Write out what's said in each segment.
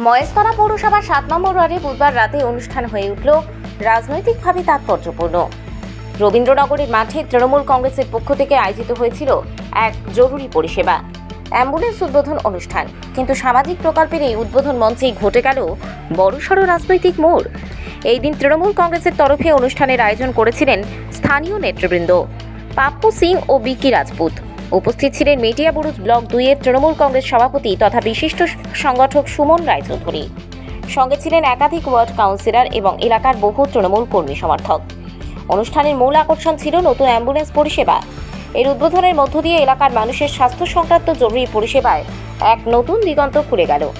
মহেশতলা পৌরসভার সাত নম্বর ওয়ার্ডে বুধবার রাতে অনুষ্ঠান হয়ে উঠল। রাজনৈতিকভাবে তাৎপর্যপূর্ণ। রবীন্দ্রনগরের মাঠে তৃণমূল কংগ্রেসের পক্ষ থেকে আয়োজিত হয়েছিল এক জরুরি পরিষেবা। অ্যাম্বুলেন্স উদ্বোধন অনুষ্ঠান। কিন্তু সামাজিক প্রকল্পের এই উদ্বোধন মঞ্চেই ঘটে গেল বড়সড় রাজনৈতিক মোড়। এই দিন তৃণমূল কংগ্রেসের তরফে অনুষ্ঠানের আয়োজন করেছিলেন স্থানীয় নেতৃবৃন্দ। পাপ্পু সিং ও বিকি রাজপুত। উপস্থিত ছিলেন মেটিয়া বুরুজ ব্লক দুইয়ের তৃণমূল কংগ্রেস সভাপতি তথা বিশিষ্ট সংগঠক সুমন রায়চৌধুরী সঙ্গে ছিলেন একাধিক ওয়ার্ড কাউন্সিলর এবং এলাকার বহু তৃণমূল কর্মী সমর্থক। অনুষ্ঠানের মূল আকর্ষণ ছিল নতুন অ্যাম্বুলেন্স পরিষেবা। এর উদ্বোধনের মধ্য দিয়ে এলাকার মানুষের স্বাস্থ্য সংক্রান্ত জরুরি পরিষেবায় এক নতুন দিগন্ত খুলে গেল।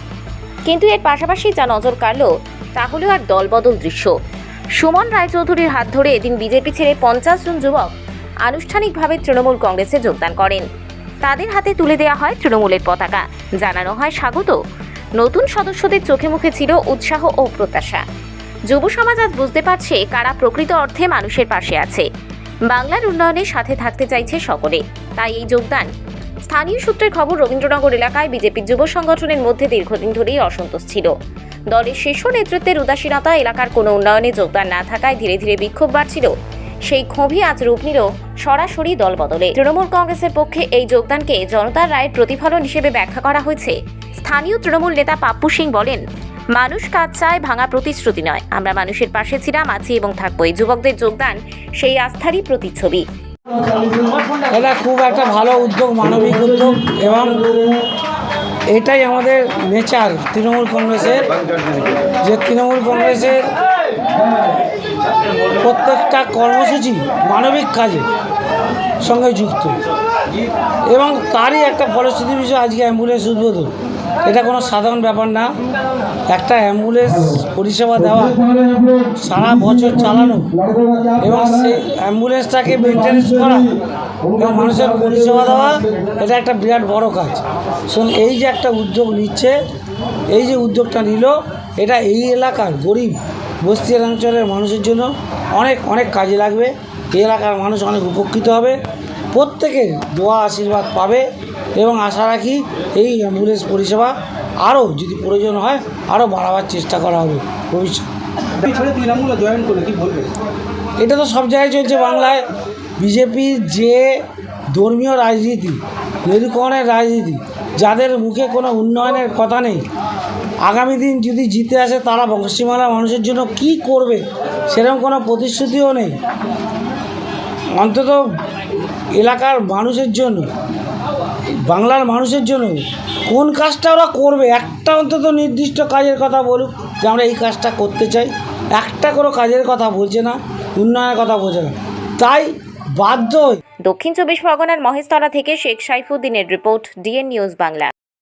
কিন্তু এর পাশাপাশি যা নজর কাড়ল তা হলো আর দলবদল দৃশ্য। সুমন রায়চৌধুরীর হাত ধরে এদিন বিজেপি ছেড়ে পঞ্চাশ জন যুবক আনুষ্ঠানিকভাবে তৃণমূল কংগ্রেসে যোগদান করেন। তাদের হাতে তুলে দেওয়া হয় তৃণমূলের পতাকা। জানানো হয় স্বাগত। নতুন সদস্যদের চোখে মুখে ছিল উৎসাহ ও প্রত্যাশা। যুব সমাজ আজ বুঝতে পারছে কারা প্রকৃত অর্থে মানুষের পাশে আছে। বাংলার উন্নয়নের সাথে থাকতে চাইছে সকলে। তাই এই যোগদান। স্থানীয় সূত্রের খবর, রবীন্দ্রনগর এলাকায় বিজেপির যুব সংগঠনের মধ্যে দীর্ঘদিন ধরেই অসন্তোষ ছিল। দলের শীর্ষ নেতৃত্বের উদাসীনতা এলাকার কোনো উন্নয়নে যোগদান না থাকায় ধীরে ধীরে বিক্ষোভ বাড়ছিল। সেই ক্ষোভই আজ রূপ নিল সরাসরি দল বদলে তৃণমূল কংগ্রেসের পক্ষে এই যোগদানকে জনতার রায়ের প্রতিফলন হিসেবে ব্যাখ্যা করা হয়েছে। স্থানীয় তৃণমূল নেতা পাপ্পু সিং বলেন, মানুষ কাজ চায় ভাঙা প্রতিশ্রুতি নয়। আমরা মানুষের পাশে ছিলাম, আছি এবং থাকব। এই যুবকদের যোগদান সেই আস্থারই প্রতিচ্ছবি। এটা খুব একটা ভালো উদ্যোগ, মানবিক উদ্যোগ এবং এটাই আমাদের নেচার তৃণমূল কংগ্রেসের। যে তৃণমূল কংগ্রেসের প্রত্যেকটা কর্মসূচি মানবিক কাজে সঙ্গে যুক্ত। এবং তারই একটা ফলশ্রুতি বিষয় আজকে অ্যাম্বুলেন্স উদ্বোধন। এটা কোনো সাধারণ ব্যাপার না। একটা অ্যাম্বুলেন্স পরিষেবা দেওয়া সারা বছর চালানো এবং সেই অ্যাম্বুলেন্সটাকে মেনটেন্স করা এবং মানুষের পরিষেবা দেওয়া, এটা একটা বিরাট বড় কাজ। শুন, এই যে একটা উদ্যোগ নিচ্ছে, এই যে উদ্যোগটা নিল, এটা এই এলাকার গরিব বস্তি অঞ্চলের মানুষের জন্য অনেক অনেক কাজে লাগবে। এই এলাকার মানুষ অনেক উপকৃত হবে। প্রত্যেকের দোয়া, আশীর্বাদ পাবে এবং আশা রাখি এই অ্যাম্বুলেন্স পরিষেবা আরও যদি প্রয়োজন হয়, আরও বাড়াবার চেষ্টা করা হবে ভবিষ্যৎ। এটা তো সব জায়গায় চলছে বাংলায়। বিজেপির যে ধর্মীয় রাজনীতি, মেরুকরণের রাজনীতি, যাদের মুখে কোনো উন্নয়নের কথা নেই আগামী দিন যদি জিতে আসে তারা পশ্চিমবাংলার মানুষের জন্য কি করবে? সেরকম কোনো প্রতিশ্রুতিও নেই। অন্তত এলাকার মানুষের জন্য, বাংলার মানুষের জন্য কোন কাজটা ওরা করবে? একটা অন্তত নির্দিষ্ট কাজের কথা বলুক যে আমরা এই কাজটা করতে চাই। একটা কোনো কাজের কথা বলছে না, উন্নয়নের কথা বলছে না। তাই বাধ্য দক্ষিণ চব্বিশ পরগনার মহেশতলা থেকে শেখ সাইফুদ্দিনের রিপোর্ট ডিএন নিউজ বাংলা।